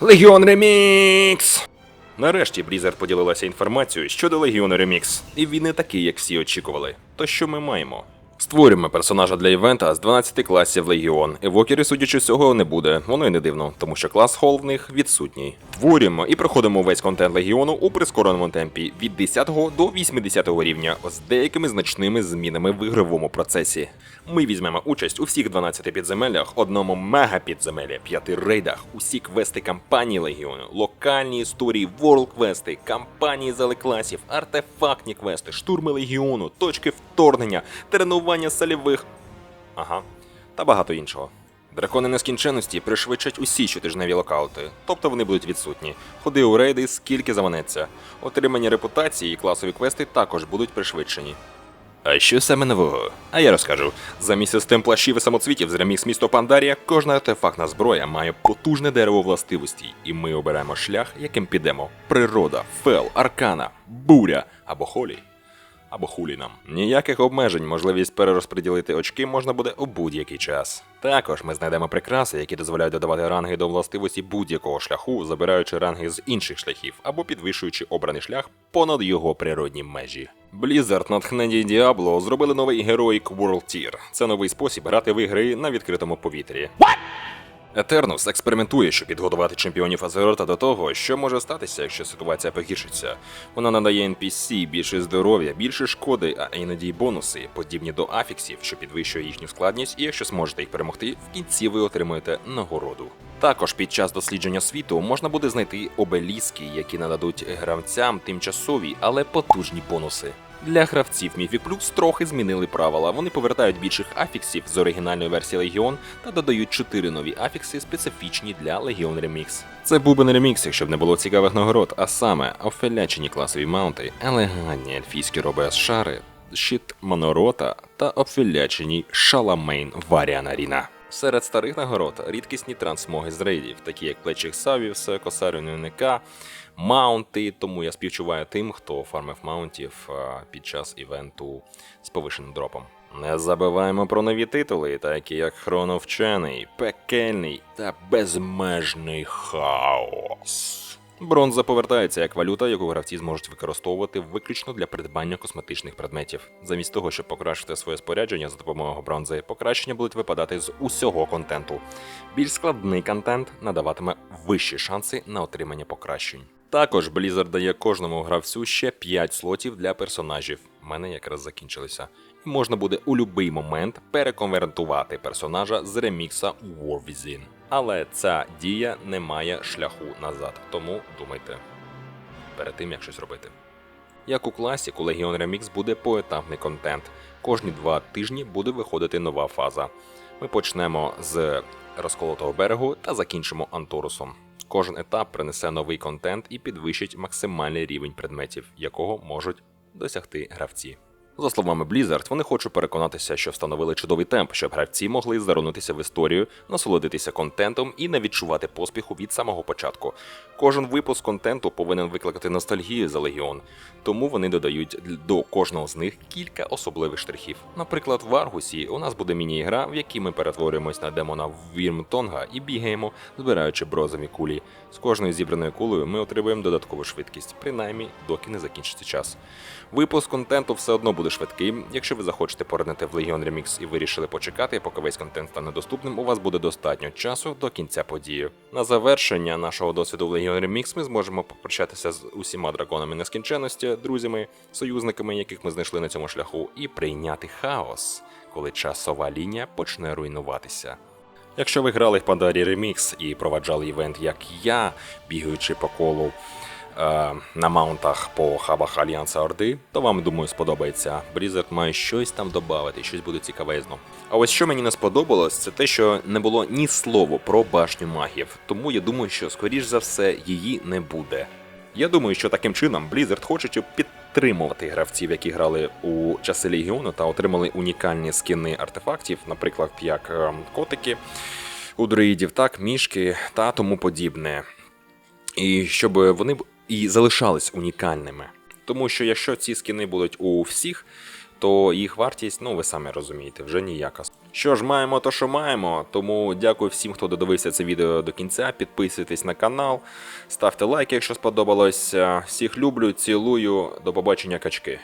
Легіон Ремікс! Нарешті Blizzard поділилася інформацією щодо Легіону Ремікс, і він не такий, як всі очікували. То що ми маємо? Створюємо персонажа для івента з 12 класів Легіон. Евокери, судячи з цього, не буде. Воно й не дивно, тому що клас Хол в них відсутній. Творюємо і проходимо весь контент Легіону у прискореному темпі від 10 до 80 рівня з деякими значними змінами в ігровому процесі. Ми візьмемо участь у всіх 12 підземеллях, одному мега-підземелі, п'яти рейдах, усі квести кампанії Легіону, локальні історії, ворлд квести, кампанії зали класів, артефактні квести, штурми Легіону, точки вторгнення, тренування сольових. Ага, та багато іншого. Дракони нескінченності пришвидшать усі щотижневі локаути, тобто вони будуть відсутні. Ходи у рейди скільки заманеться. Отримання репутації і класові квести також будуть пришвидшені. А що саме нового? А я розкажу. Замість систем плащів і самоцвітів з ремікс місто Пандарія, кожна артефактна зброя має потужне дерево властивостей, і ми обираємо шлях, яким підемо: природа, фел, аркана, буря або холі. Або хулі нам. Ніяких обмежень, можливість перерозподілити очки можна буде у будь-який час. Також ми знайдемо прикраси, які дозволяють додавати ранги до властивості будь-якого шляху, забираючи ранги з інших шляхів або підвищуючи обраний шлях понад його природні межі. Blizzard, натхнені Діабло, зробили новий Heroic World Tier. Це новий спосіб грати в ігри на відкритому повітрі. Етернус експериментує, щоб підготувати чемпіонів Азерота до того, що може статися, якщо ситуація погіршиться. Вона надає NPC більше здоров'я, більше шкоди, а іноді й бонуси, подібні до афіксів, що підвищує їхню складність, і якщо зможете їх перемогти, в кінці ви отримуєте нагороду. Також під час дослідження світу можна буде знайти обеліски, які нададуть гравцям тимчасові, але потужні бонуси. Для гравців Mythic Plus трохи змінили правила. Вони повертають більших афіксів з оригінальної версії Legion та додають 4 нові афікси, специфічні для Legion Remix. Це не ремікс, якщо б не було цікавих нагород, а саме офелячені класові маунти, елегантні ельфійські робес шари, щит Монорота та обфілячені Шаламейн Варіана Ріна. Серед старих нагород рідкісні трансмоги з рейдів, такі як плечих Савівс, косарю Нюника, маунти, тому я співчуваю тим, хто фармив маунтів під час івенту з повишеним дропом. Не забуваємо про нові титули, такі як Хроновчений, Пекельний та Безмежний Хаос. Бронза повертається як валюта, яку гравці зможуть використовувати виключно для придбання косметичних предметів. Замість того, щоб покращити своє спорядження за допомогою бронзи, покращення будуть випадати з усього контенту. Більш складний контент надаватиме вищі шанси на отримання покращень. Також Blizzard дає кожному гравцю ще 5 слотів для персонажів. У мене якраз закінчилися. І можна буде у будь-який момент переконвертувати персонажа з ремікса War Within. Але ця дія не має шляху назад, тому думайте перед тим, як щось робити. Як у класіку, Legion Remix буде поетапний контент. Кожні два тижні буде виходити нова фаза. Ми почнемо з розколотого берегу та закінчимо Антурусом. Кожен етап принесе новий контент і підвищить максимальний рівень предметів, якого можуть досягти гравці. За словами Blizzard, вони хочуть переконатися, що встановили чудовий темп, щоб гравці могли зарунутися в історію, насолодитися контентом і не відчувати поспіху від самого початку. Кожен випуск контенту повинен викликати ностальгію за Легіон, тому вони додають до кожного з них кілька особливих штрихів. Наприклад, в Аргусі у нас буде міні-гра, в якій ми перетворюємось на демона Вірмтонга і бігаємо, збираючи брозові кулі. З кожною зібраною кулею ми отримуємо додаткову швидкість, принаймні доки не закінчиться час. Випуск контенту все одно буде швидким. Якщо ви захочете поринити в Legion Remix і вирішили почекати, поки весь контент стане доступним, у вас буде достатньо часу до кінця події. На завершення нашого досвіду в Legion Remix ми зможемо попрощатися з усіма драконами нескінченності, друзями, союзниками, яких ми знайшли на цьому шляху, і прийняти хаос, коли часова лінія почне руйнуватися. Якщо ви грали в Pandaria Remix і проваджали івент, як я, бігаючи по колу на маунтах по хабах Альянса Орди, то вам, думаю, сподобається. Blizzard має щось там додати, щось буде цікавезно. А ось що мені не сподобалось, це те, що не було ні слова про башню магів, тому я думаю, що скоріш за все її не буде. Я думаю, що таким чином Blizzard хоче підтримувати гравців, які грали у часи Легіону та отримали унікальні скини артефактів, наприклад, як ем, котики у друїдів, так, мішки та тому подібне. І щоб вони і залишались унікальними. Тому що якщо ці скини будуть у всіх, то їх вартість, ну ви самі розумієте, вже ніяка. Що ж, маємо то, що маємо. Тому дякую всім, хто додивився це відео до кінця. Підписуйтесь на канал, ставте лайки, якщо сподобалось. Всіх люблю, цілую. До побачення, качки.